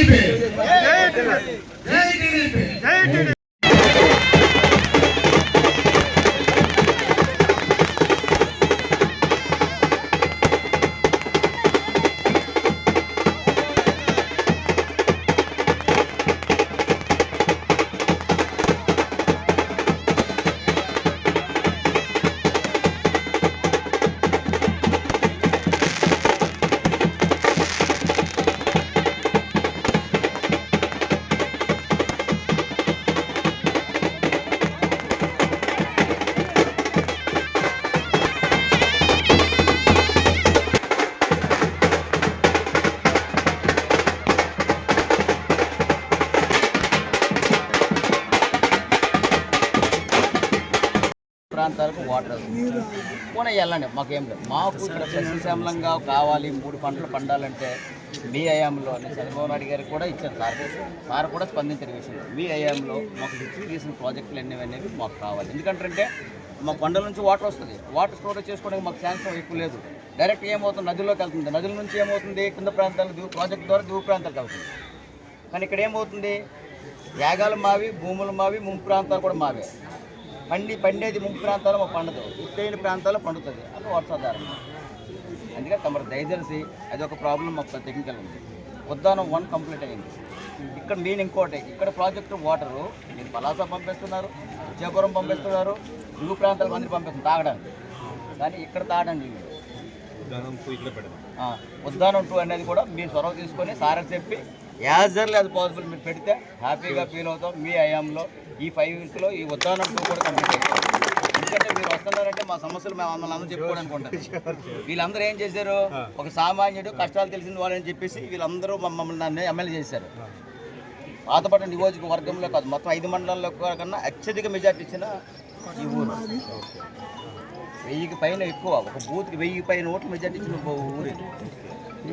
TDP. జై TDP. ప్రాంతాలకు water పోనీ వెళ్ళండి మాకేం లేదు. మాకు ఇక్కడ సస్యశ్యామలంగా కావాలి మూడు పంటలు పండాలంటే మీ అయాంలో చంద్రబాబు నాయుడు గారికి కూడా ఇచ్చారు సార్. సార్ కూడా స్పందించిన విషయం మీ అయాంలో మాకు తీసిన ప్రాజెక్టులు అనేవి అనేవి మాకు కావాలి. ఎందుకంటే మా కొండల నుంచి వాటర్ వస్తుంది. వాటర్ స్టోరేజ్ చేసుకోవడానికి మాకు ఛాన్స్ ఎక్కువ లేదు. డైరెక్ట్ ఏమవుతుంది? నదిలోకి వెళ్తుంది. నదుల నుంచి ఏమవుతుంది? కింద ప్రాంతాలకు దిగు ప్రాజెక్ట్ ద్వారా దిగు ప్రాంతాలకు వెళ్తుంది. కానీ ఇక్కడ ఏమవుతుంది? యాగాలు మావి భూములు మావి ముంపు ప్రాంతాలు కూడా మావే. పండి పండేది ముంపు ప్రాంతాల్లో మాకు పండదు. ఎత్తైన ప్రాంతాల్లో పండుతుంది. అది వర్షాధారం అందుకే తమరు దయచేసి అది ఒక ప్రాబ్లం మాకు టెక్నికల్ ఉంది. ఉద్దానం వన్ కంప్లీట్ అయింది. ఇక్కడ మెయిన్ ఇంకోటి ఇక్కడ ప్రాజెక్టు వాటరు మీరు పలాస పంపిస్తున్నారు విజయపురం పంపిస్తున్నారు దిగు ప్రాంతాలకు అందరూ పంపిస్తున్నారు. తాగడానికి. కానీ ఇక్కడ ఆ, ఉద్దానం టూ అనేది కూడా మీరు చొరవ తీసుకొని సార్ చెప్పి యాజ్ ఎర్లీ అది పాసిబుల్ మీరు పెడితే హ్యాపీగా ఫీల్ అవుతాం. మీ అయాంలో ఈ ఫైవ్ ఇయర్స్లో ఈ ఉద్దానం టూ కూడా కంప్లీట్ ఎందుకంటే మీరు వస్తున్నారంటే మా సమస్యలు మేము మమ్మల్ని అందరూ చెప్పుకోవడానికి ఉంటుంది వీళ్ళందరూ ఏం చేశారు? ఒక సామాన్యుడు కష్టాలు తెలిసిన వాళ్ళని చెప్పేసి వీళ్ళందరూ మమ్మల్ని నన్ను ఎమ్మెల్యే చేశారు. పాతపట్నం నియోజకవర్గంలో కాదు మొత్తం ఐదు మండలాల్లో కన్నా అత్యధిక మెజార్టీ ఇచ్చిన ఈ ఊరు. వెయ్యికి పైన ఎక్కువ ఒక బూత్కి వెయ్యి పైన ఓట్లు మెజార్టీ ఇచ్చిన ఊరు.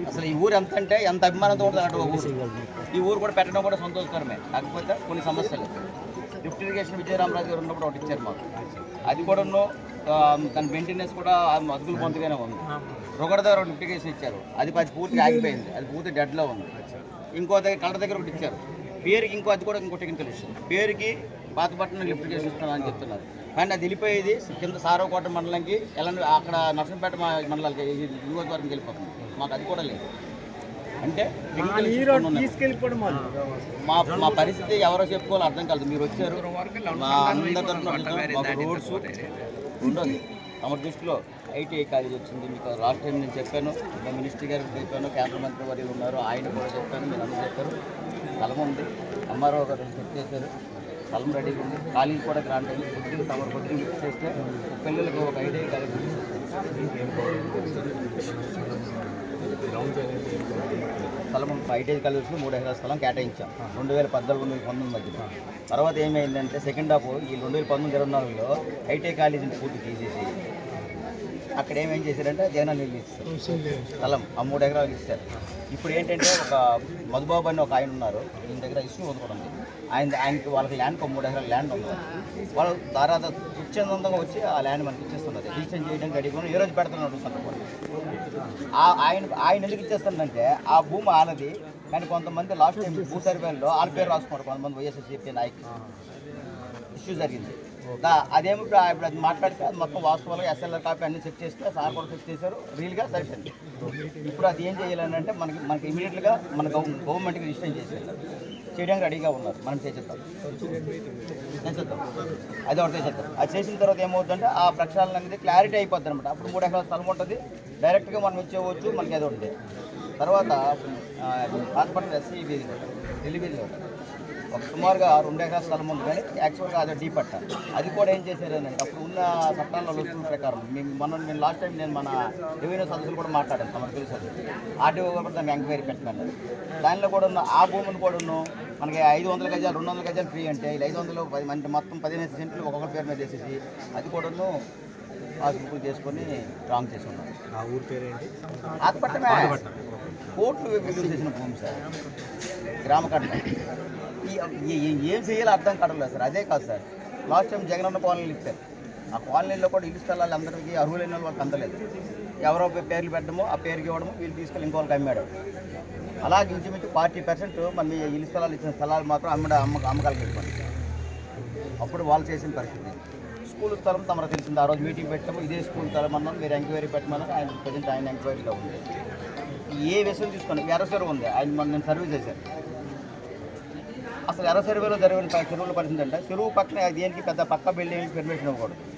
అసలు ఈ ఊరు ఎంత అంటే ఎంత అభిమానంతో ఉంటుంది అంటే ఒక ఊరు. ఈ ఊరు కూడా పెట్టడం కూడా సంతోషకరమే. కాకపోతే కొన్ని సమస్యలు. లిఫ్ట్ ఇరిగేషన్ విజయరామరాజు గారు ఉన్నప్పుడు ఒకటి ఇచ్చారు మాకు. అది కూడా దాని మెయింటెనెన్స్ కూడా అదుపులు పొందుగానే ఉంది. రొగడ దగ్గర ఒక లిఫ్ట్ ఇచ్చారు. అది అది పూర్తిగా ఆగిపోయింది. అది పూర్తి డెడ్లో ఉంది. ఇంకో దగ్గర కళ్ళ దగ్గర ఒకటి ఇచ్చారు. పేరుకి ఇంకో అది కూడా ఇంకో టెక్నికల్ ఇష్యూ పేరుకి పాతపట్నం లిఫ్ట్ ఇరిగేషన్ ఇస్తున్నామని చెప్తున్నారు. కానీ అది వెళ్ళిపోయేది కింద సారవకోట మండలంకి ఎలా అక్కడ నర్సంపేట మా మండలాలకి ఈ నియోజకవర్గంకి వెళ్ళిపోతుంది. మాకు అది కూడా లేదు. అంటే మా మా పరిస్థితి ఎవరో చెప్పుకోవాలో అర్థం కాదు మీరు వచ్చారు. మా అందరి తరఫున రోడ్స్ ఉండదు. తమ దృష్టిలో ఐటీఐ కాలేజ్ వచ్చింది. మీకు లాస్ట్ టైం నేను చెప్పాను. మా మినిస్టర్ గారికి చెప్పాను. కేంద్ర మంత్రి వర్యులు ఉన్నారు ఆయన కూడా చెప్పాను మీరు అందరూ చెప్పారు. స్థలం ఉంది. ఎంఆర్ఓ గారు సెట్ చేశారు. స్థలం రెడీగా ఉంది. ఖాళీ కూడా గ్రాంట్ అయింది తమ లిఫ్ట్ చేస్తే పిల్లలకు ఒక ఐటీఐ కాలేజ్ స్థలం ఐటీఐ కాలేజ్లో మూడు ఎకరాల స్థలం కేటాయించాం. రెండు వేల పద్నాలుగు రెండు వేల పంతొమ్మిది మధ్యలో. తర్వాత ఏమైందంటే సెకండ్ హాఫ్ ఈ రెండు వేల పంతొమ్మిది ఇరవై నాలుగులో ఐటీఐ కాలేజీని పూర్తి తీసేసి అక్కడ ఏమేం చేశారంటే జగన్ నీళ్ళు ఇస్తారు స్థలం ఆ మూడు ఎకరాలు ఇస్తారు ఇప్పుడు ఏంటంటే ఒక మధుబాబు అని ఒక ఆయన ఉన్నారు. ఈయన దగ్గర ఇష్యూ వదుకోవడం ఆయన ఆయనకి వాళ్ళకి ల్యాండ్ ఒక మూడు ఎకరాల ల్యాండ్ ఉంది. వాళ్ళు తర్వాత స్వచ్ఛందంగా వచ్చి ఆ ల్యాండ్ మనకి ఇచ్చేస్తున్నారు. రిజిస్టర్ చేయడానికి రెడీ ఏ రోజు పెడతాను ఆయన ఆయన ఎందుకు ఇచ్చేస్తుందంటే ఆ భూమి ఆనది కానీ కొంతమంది లాస్ట్ టైం భూ సర్వేలో వాళ్ళ పేరు రాసుకున్నారు. కొంతమంది వైఎస్ఆర్సీపీ నాయకులు. ఇష్యూ జరిగింది. అదేమో ఇప్పుడు ఇప్పుడు అది మాట్లాడితే అది మొత్తం వాస్తవాలుగా ఎస్ఎల్ఆర్ కాపీ అన్ని చెక్ చేస్తే సార్ కూడా చెక్ చేశారు. రీల్గా సరిపోయింది ఇప్పుడు అది ఏం చేయాలని అంటే మనకి మనకి ఇమీడియట్గా మన గవర్నమెంట్కి రిజిస్టర్ చేసేయాలి చేయడానికి రెడీగా ఉన్నారు. మనం చేసేద్దాం. చేసేద్దాం. అది ఒకటి చేసేద్దాం. అది చేసిన తర్వాత ఏమవుతుందంటే ఆ ప్రక్షాళన అనేది క్లారిటీ అయిపోద్ది అనమాట అప్పుడు మూడు ఎకరాల స్థలం ఉంటుంది. డైరెక్ట్గా మనం ఇచ్చేవచ్చు మనకి అది ఉంటుంది. తర్వాత హాస్పిటల్ ఎస్సీ వీధి ఢిల్లీ ఉంటుంది ఒక సుమారుగా రెండు ఎకరాల స్థలం ఉంది కానీ యాక్చువల్గా అది డీ పట్ట అది కూడా ఏం చేశారంటే అప్పుడు ఉన్న చట్టాల్లో రుసుల ప్రకారం మేము మొన్న నేను లాస్ట్ టైం నేను మన రెవెన్యూ సదస్సులు కూడా మాట్లాడాను తమకు తెలుసు ఆర్టీఓ కూడా దాన్ని ఎంక్వైరీ పెట్టమన్నారు. దానిలో కూడా ఉన్న ఆ భూమిని కూడా ఉన్న మనకి ఐదు వందల గజాలు రెండు వందల గజాలు ఫ్రీ అంటే ఇలా ఐదు వందలు పది మంది మొత్తం పదిహేను సెంట్లు ఒక్కొక్క పేరు మీద వేసేసి అది కూడాను పాస్బుక్ చేసుకొని రాంగ్ చేసి ఉన్నారు. ఆ ఊరి పేరేంటి? ఆత్పట్టమే కోట్లు చేసిన భూమి సార్. గ్రామ కట్ట ఏం చేయాలో అర్థం కావట్లేదు సార్. అదే కాదు సార్. లాస్ట్ టైం జగనన్న కాలనీలు ఇచ్చారు. ఆ కాలనీలో కూడా ఇల్లు స్థలాలు అందరికీ అర్హులైన వాళ్ళకి అందలేదు. ఎవరో పేర్లు పెట్టడము ఆ పేరుకి ఇవ్వడము వీళ్ళు తీసుకెళ్ళి ఇంకోళ్ళకి అమ్మాడు. అలాగే ఇంచుమించు ఫార్టీ పర్సెంట్ మన ఇల్లు స్థలాలు ఇచ్చిన స్థలాలు మాత్రం అమ్మ అమ్మ అమ్మకాలకి వెళ్ళిపోయింది అప్పుడు వాళ్ళు చేసిన పరిస్థితి. స్కూల్ స్థలం తమకు తెలిసింది. ఆ రోజు మీటింగ్ పెట్టడం ఇదే స్కూల్ స్థలం అన్నాం. మీరు ఎంక్వైరీ పెట్టమన్నా ఆయన ప్రజెంట్ ఆయన ఎంక్వైరీలో ఉంది. ఏ విషయం తీసుకున్నాం ఎర్రసరు ఉంది. ఆయన మన నేను సర్వీస్ చేశాను. అసలు ఎర్ర సర్వేలో జరిగిన చెరువుల పరిస్థితి అంటే చెరువు పక్కన దేనికి పెద్ద పక్క బిల్డింగ్ పెర్మిషన్ ఇవ్వకూడదు.